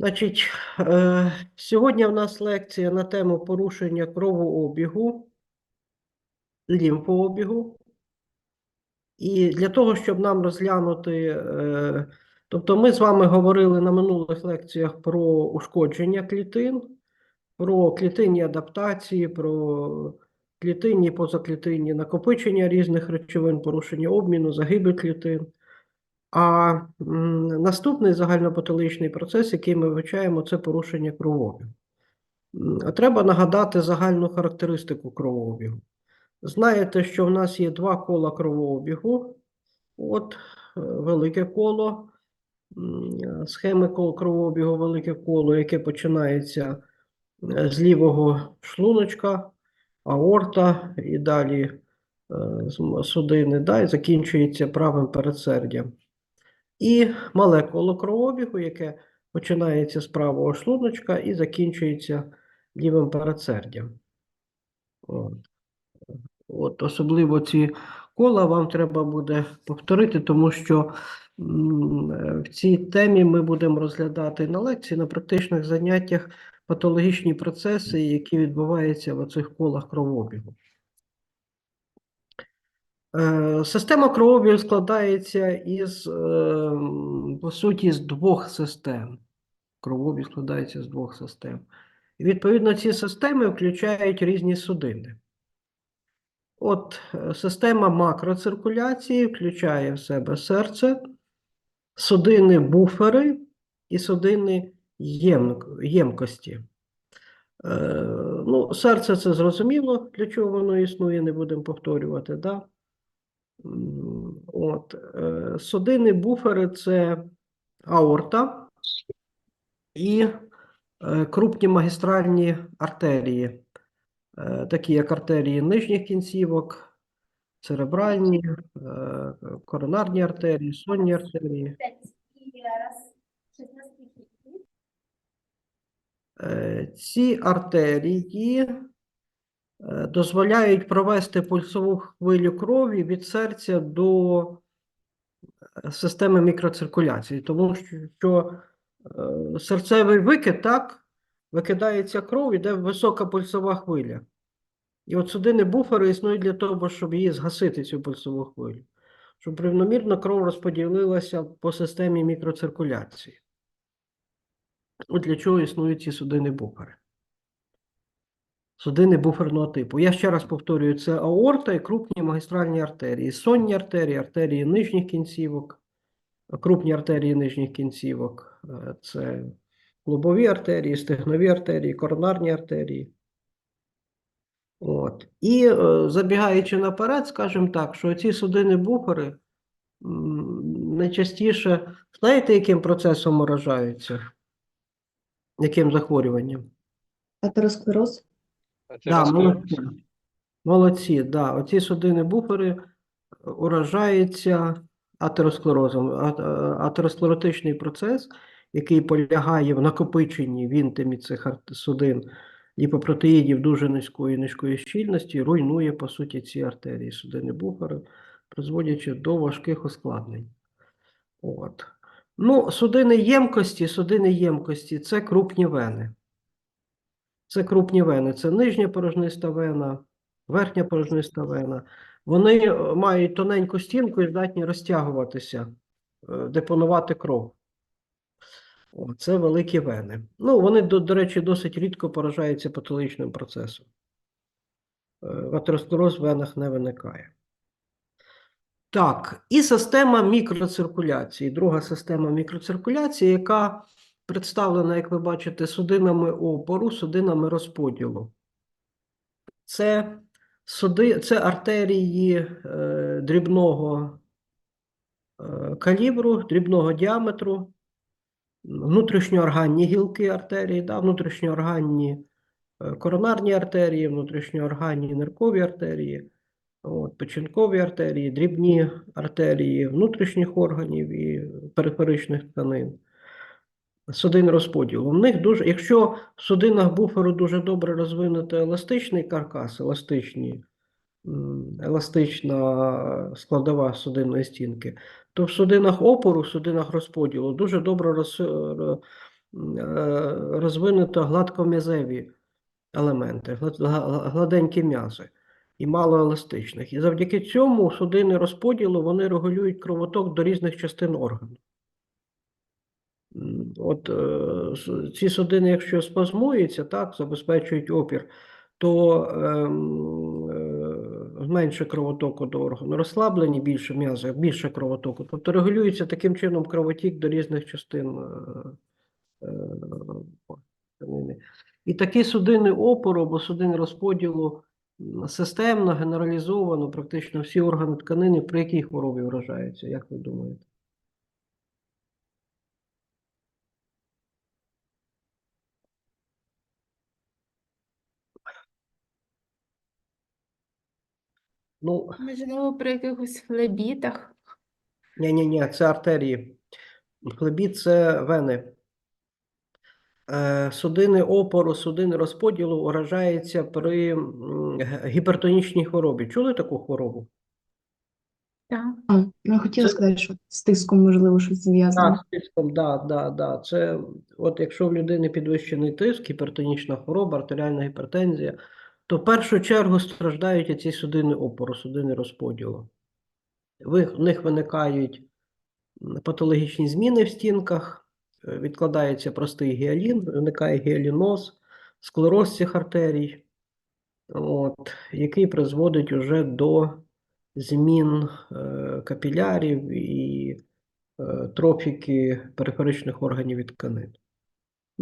Значить, е, сьогодні в нас лекція на тему порушення кровообігу, лімфообігу. І для того, щоб нам розглянути, е, тобто ми з вами говорили на минулих лекціях про ушкодження клітин, про клітинні адаптації, про клітинні, позаклітинні накопичення різних речовин, порушення обміну, загибель клітин. А наступний загальнопатологічний процес, який ми вивчаємо, це порушення кровообігу. Треба нагадати загальну характеристику кровообігу. Знаєте, що в нас є два кола кровообігу. От е, велике коло, схеми кровообігу, велике коло, яке починається е, з лівого шлуночка, аорта і далі е, судини, да, і закінчується правим передсердям. І мале коло кровообігу, яке починається з правого шлуночка і закінчується лівим передсердям. От. От, особливо ці кола вам треба буде повторити, тому що е, в цій темі ми будемо розглядати на лекції, на практичних заняттях патологічні процеси, які відбуваються в оцих колах кровообігу. Е, Система кровообігу складається із, е, по суті, з двох систем. Кровообіг складається з двох систем. І відповідно ці системи включають різні судини. От е, система макроциркуляції включає в себе серце, судини буфери і судини ємкості. Ну, серце це зрозуміло, для чого воно існує, не будемо повторювати. Да? От, е, судини буфери це аорта і е, крупні магістральні артерії, е, такі як артерії нижніх кінцівок, церебральні, коронарні артерії, сонні артерії. Ці артерії дозволяють провести пульсову хвилю крові від серця до е, системи мікроциркуляції, тому що е, серцевий викид так викидається кров, іде висока пульсова хвиля. І от судини буфери існують для того, щоб її згасити, цю пульсову хвилю, щоб рівномірно кров розподілилася по системі мікроциркуляції. От для чого існують ці судини буфери. Судини буферного типу. Я ще раз повторюю, це аорта і крупні магістральні артерії, сонні артерії, артерії нижніх кінцівок, крупні артерії нижніх кінцівок, е, це клубові артерії, стегнові артерії, коронарні артерії. От. І е, забігаючи наперед, скажемо так, що ці судини буфери найчастіше, знаєте, яким процесом уражаються? Яким захворюванням? Атеросклероз? Да, молодці. Молодці, да. Оці судини буфери уражаються атеросклерозом. А- Атеросклеротичний процес, який полягає в накопиченні в інтимі цих судин ліпопротеїдів дуже низької низької щільності, руйнує, по суті, ці артерії, судини буфери, призводячи до важких ускладнень. От. Ну, судини ємкості, судини ємкості це крупні вени. Це крупні вени, це нижня порожниста вена, верхня порожниста вена. Вони е, мають тоненьку стінку і здатні розтягуватися, е, депонувати кров. О, це великі вени. Ну, вони, до, до речі, досить рідко поражаються патологічним процесом. Е, Атеросклероз в венах не виникає. Так, і система мікроциркуляції. Друга система мікроциркуляції, яка представлена, як ви бачите, судинами опору, судинами розподілу. Це, суди, це артерії е, дрібного е, калібру, дрібного діаметру, внутрішньоорганні гілки артерії, да, внутрішньоорганні е, коронарні артерії, внутрішньоорганні ниркові артерії, от, печінкові артерії, дрібні артерії внутрішніх органів і периферичних тканин. Судин розподілу. В них дуже, якщо в судинах буферу дуже добре розвинути еластичний каркас, еластичні, еластична складова судинної стінки, то в судинах опору, в судинах розподілу дуже добре роз, ро- м, е, розвинуто гладком'язеві елементи, гладенькі м'язи і мало еластичних. І завдяки цьому судини розподілу вони регулюють кровоток до різних частин органу. От е, ці судини, якщо спазмуються, так, забезпечують опір, то ем, е, менше кровотоку до органу, розслаблені більше м'язи, більше кровотоку. Тобто регулюється таким чином кровотік до різних частин е, е. І такі судини опору або судини розподілу системно, генералізовано, практично всі органи тканини, при якій хворобі вражаються, як ви думаєте? Ну, Можливо, при якихось флебітах. Ні-ні-ні, це артерії. Флебіт – це вени. Е, Судини опору, судини розподілу уражаються при м, г- гіпертонічній хворобі. Чули таку хворобу? Так. А, ну, я хотіла Це- сказати, що з тиском, можливо, щось зв'язано. Так, з тиском, да, да, да. Це от якщо в людини підвищений тиск, гіпертонічна хвороба, артеріальна гіпертензія, то в першу чергу страждають ці судини опору, судини розподілу. В них виникають патологічні зміни в стінках, е, відкладається простий гіалін, виникає гіаліноз, склероз цих артерій, от, який призводить уже до змін е, капілярів і е, трофіки периферичних органів і тканин.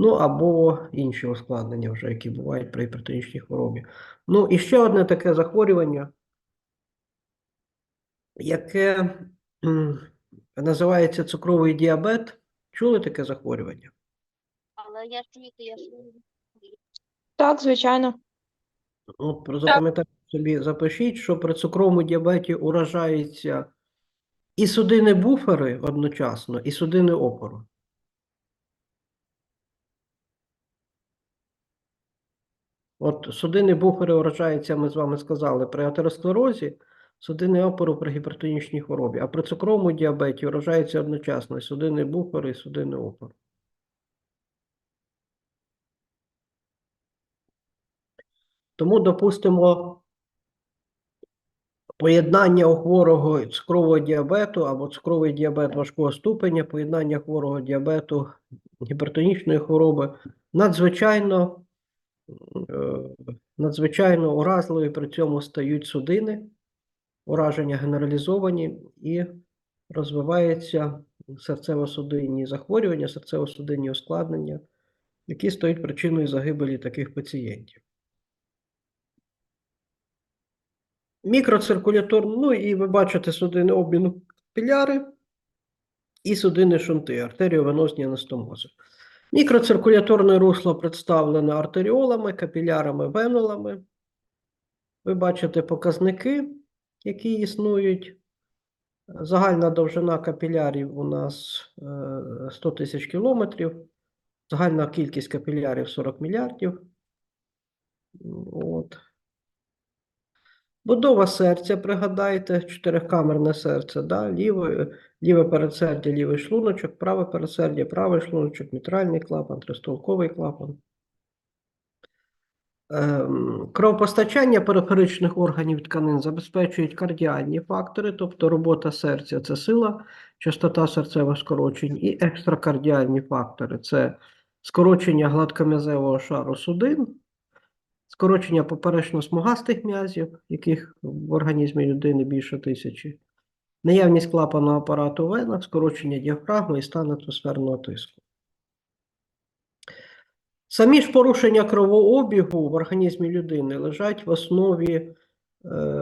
Ну або інші ускладнення, вже, які бувають при гіпертонічній хворобі. Ну і ще одне таке захворювання, яке називається цукровий діабет. Чули таке захворювання? Але я чую, я чую. Так, звичайно. От про- запам'ятайте собі, запишіть, що при цукровому діабеті уражаються і судини буфери одночасно, і судини опору. От судини буфери уражаються, ми з вами сказали, при атеросклерозі, судини опору при гіпертонічній хворобі, а при цукровому діабеті уражаються одночасно судини буфери, і судини опору. Тому, допустимо, поєднання у хворого цукрового діабету або цукровий діабет важкого ступеня, поєднання хворого діабету гіпертонічної хвороби надзвичайно, надзвичайно уразливі при цьому стають судини, ураження генералізовані і розвиваються серцево-судинні захворювання, серцево-судинні ускладнення, які стають причиною загибелі таких пацієнтів. Мікроциркуляторну, ну і ви бачите судини обміну капіляри і судини шунти, артеріовенозні анастомози. Мікроциркуляторне русло представлене артеріолами, капілярами, венулами. Ви бачите показники, які існують. Загальна довжина капілярів у нас е, 100 тисяч кілометрів, загальна кількість капілярів 40 мільярдів. От. Будова серця, пригадайте, чотирикамерне серце, да? ліве, ліве передсердя, лівий шлуночок, праве передсердя, правий шлуночок, мітральний клапан, тристолковий клапан. Ем, Кровопостачання периферичних органів тканин забезпечують кардіальні фактори, тобто робота серця це сила, частота серцевих скорочень, і екстракардіальні фактори це скорочення гладком'язевого шару судин, скорочення поперечно-смугастих м'язів, яких в організмі людини більше тисячі, наявність клапанного апарату в венах, скорочення діафрагми і стан атмосферного тиску. Самі ж порушення кровообігу в організмі людини лежать в основі е,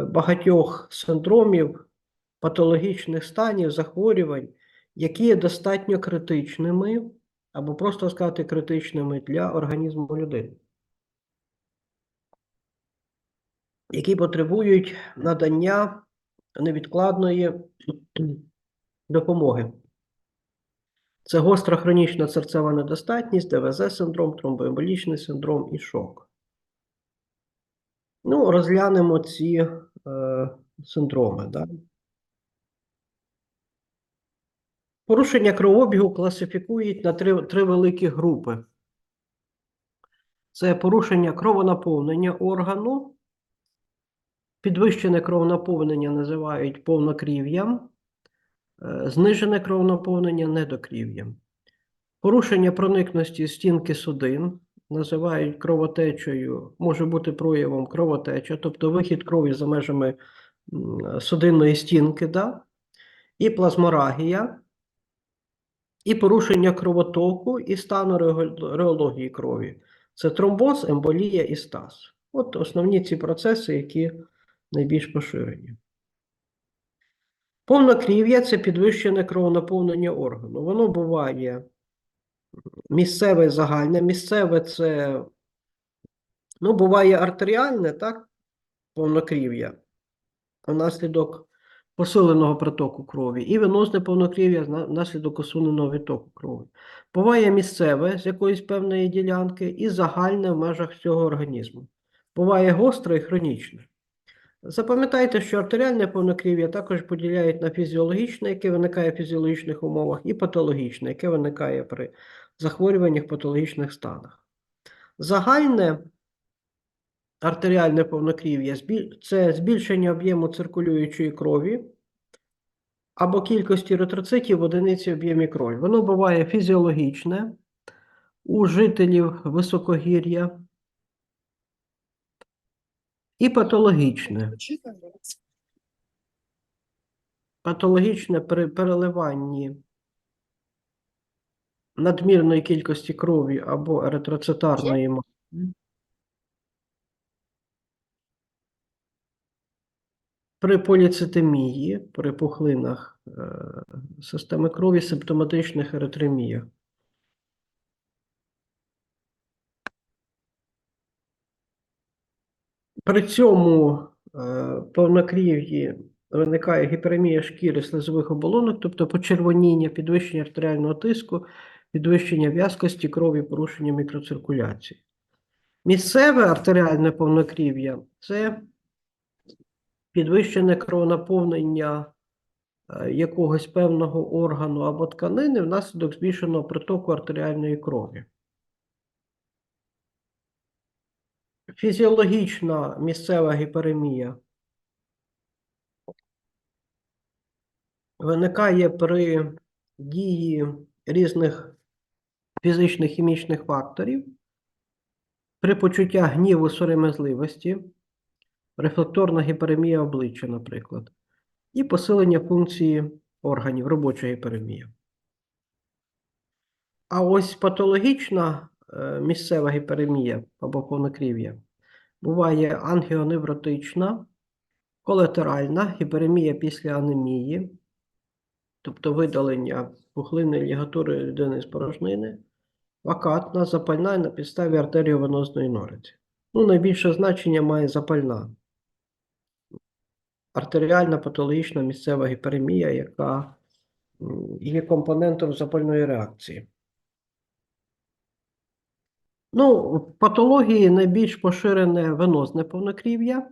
багатьох синдромів, патологічних станів, захворювань, які є достатньо критичними, або просто сказати критичними для організму людини. Які потребують надання невідкладної допомоги. Це гостра хронічна серцева недостатність, ДВЗ-синдром, тромбоемболічний синдром і шок. Ну, розглянемо ці е, синдроми. Да? Порушення кровообігу класифікують на три, три великі групи. Це порушення кровонаповнення органу, підвищене кровонаповнення називають повнокрів'ям, е, знижене кровонаповнення недокрів'ям. Порушення проникності стінки судин називають кровотечею, може бути проявом кровотеча, тобто вихід крові за межами судинної стінки, да? і плазморагія, і порушення кровотоку і стану реології крові. Це тромбоз, емболія і стаз. От основні ці процеси, які найбільш поширені. Повнокрів'я це підвищене кровонаповнення органу. Воно буває місцеве загальне. Місцеве це, ну, буває артеріальне, так, повнокрів'я, внаслідок посиленого притоку крові, і венозне повнокрів'я внаслідок усуненого відтоку крові. Буває місцеве з якоїсь певної ділянки і загальне в межах всього організму. Буває гостре і хронічне. Запам'ятайте, що артеріальне повнокрів'я також поділяють на фізіологічне, яке виникає в фізіологічних умовах, і патологічне, яке виникає при захворюваннях патологічних станах. Загальне артеріальне повнокрів'я це збільшення об'єму циркулюючої крові або кількості еритроцитів в одиниці об'ємі крові. Воно буває фізіологічне у жителів високогір'я і патологічне. Патологічне при переливанні надмірної кількості крові або еритроцитарної маси. При поліцитемії, при пухлинах е, системи крові, симптоматичних еритреміях. При цьому е, повнокрів'ї виникає гіперемія шкіри слизових оболонок, тобто почервоніння, підвищення артеріального тиску, підвищення в'язкості крові, порушення мікроциркуляції. Місцеве артеріальне повнокрів'я це підвищене кровонаповнення е, якогось певного органу або тканини внаслідок збільшеного притоку артеріальної крові. Фізіологічна місцева гіперемія виникає при дії різних фізичних хімічних факторів, при почуття гніву сором'язливості, рефлекторна гіперемія обличчя, наприклад, і посилення функції органів, робоча гіперемія. А ось патологічна е, місцева гіперемія або повнокрів'я буває ангіоневротична, колатеральна гіперемія після анемії, тобто видалення пухлини лігатури людини з порожнини, вакатна, запальна на підставі артеріовенозної нориці. Ну, найбільше значення має запальна артеріальна патологічна місцева гіперемія, яка є компонентом запальної реакції. Ну, в патології найбільш поширене венозне повнокрів'я,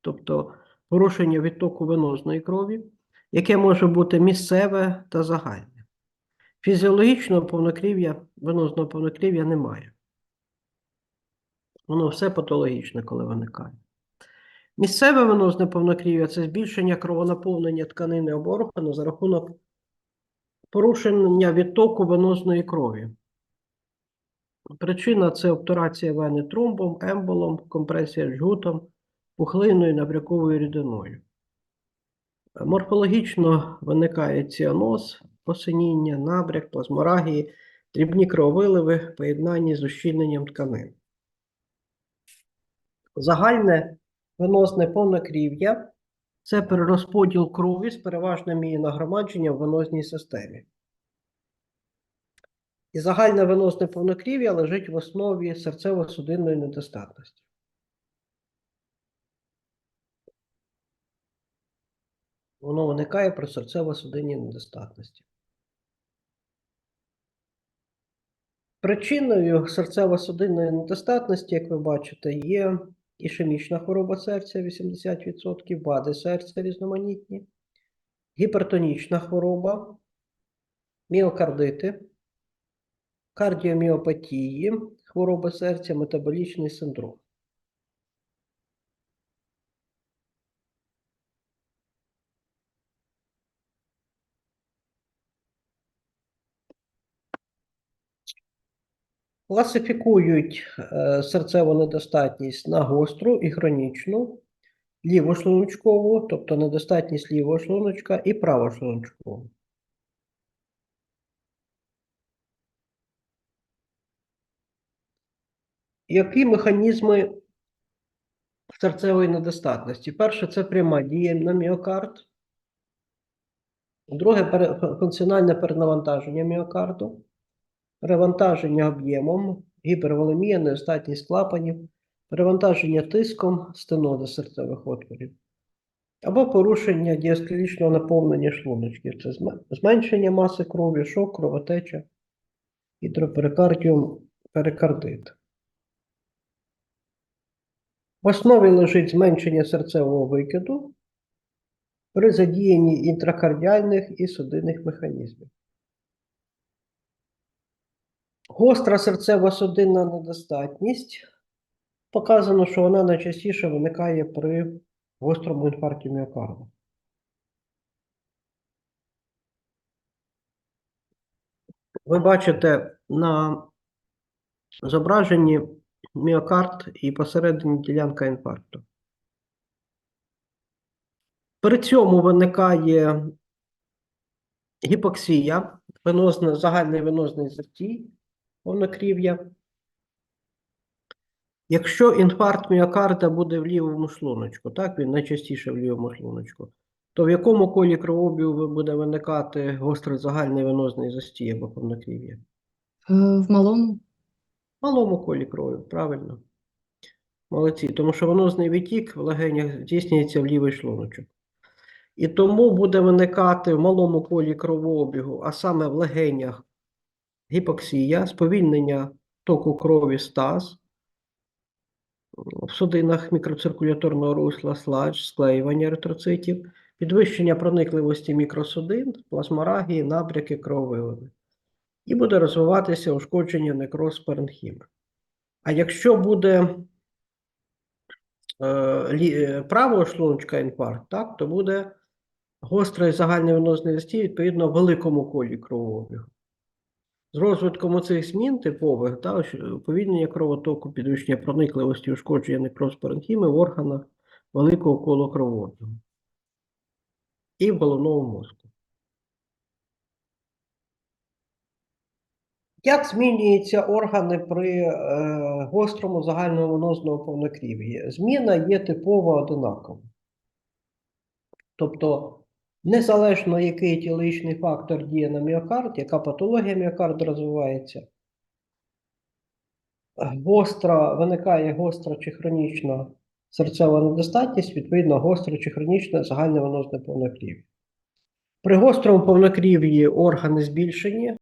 тобто порушення відтоку венозної крові, яке може бути місцеве та загальне. Фізіологічного повнокрів'я, венозного повнокрів'я немає. Воно все патологічне, коли виникає. Місцеве венозне повнокрів'я це збільшення кровонаповнення тканини або органу за рахунок порушення відтоку венозної крові. Причина це обтурація вени тромбом, емболом, компресія жгутом, пухлиною, набряковою рідиною. Морфологічно виникає ціаноз, посиніння, набряк, плазморагії, дрібні крововиливи, поєднані з ущільненням тканин. Загальне венозне повнокрів'я це перерозподіл крові з переважним її нагромадженням в венозній системі. І загальне венозне повнокрів'я лежить в основі серцево-судинної недостатності. Воно виникає при серцево-судинній недостатності. Причиною серцево-судинної недостатності, як ви бачите, є ішемічна хвороба серця 80%, вади серця різноманітні, гіпертонічна хвороба, міокардити, кардіоміопатії, хвороби серця, метаболічний синдром. Класифікують е, серцеву недостатність на гостру і хронічну, лівошлуночкову, тобто недостатність лівого шлуночка, і правошлуночкову. Які механізми серцевої недостатності? Перше, це пряма дія на міокард. Друге, функціональне перенавантаження міокарду, перевантаження об'ємом, гіперволемія, недостатність клапанів, перевантаження тиском, стенози серцевих отворів, або порушення діастолічного наповнення шлуночків. Це зменшення маси крові, шок, кровотеча, гідроперикардіум, перикардит. В основі лежить зменшення серцевого викиду при задіянні інтракардіальних і судинних механізмів. Гостра серцево-судинна недостатність. Показано, що вона найчастіше виникає при гострому інфаркті міокарду. Ви бачите на зображенні міокард і посередині ділянка інфаркту. При цьому виникає гіпоксія, венозна, загальний венозний застій, повнокрів'я. Якщо інфаркт міокарда буде в лівому шлуночку, так, він найчастіше в лівому шлуночку, то в якому колі кровообігу буде виникати гострий загальний венозний застій або повнокрів'я? Е, В малому малому колі крові, правильно. Молодці, тому що венозний відтік в легенях здійснюється в лівий шлуночок. І тому буде виникати в малому колі кровообігу, а саме в легенях гіпоксія, сповільнення току крові стаз, в судинах мікроциркуляторного русла сладж, склеювання еритроцитів, підвищення проникливості мікросудин, плазморагії, набряки крововиливи. І буде розвиватися ушкодження некроз паренхіми. А якщо буде е, е, правого шлуночка інфаркт, так, то буде гострий загальний венозний застій, відповідно, великому колі кровообігу. З розвитком оцих змін типових, да, що- уповільнення кровотоку, підвищення проникливості, ушкодження некроз паренхіми в органах великого кола кровообігу і в головному мозку. Як змінюються органи при е, гострому загальному венозному повнокрів'ї? Зміна є типово одинакова. Тобто, незалежно який тіличний фактор діє на міокард, яка патологія міокарду розвивається, гостра, виникає гостра чи хронічна серцева недостатність, відповідно, гостре чи хронічне загальне венозне повнокрів'я. При гострому повнокрів'ї органи збільшені,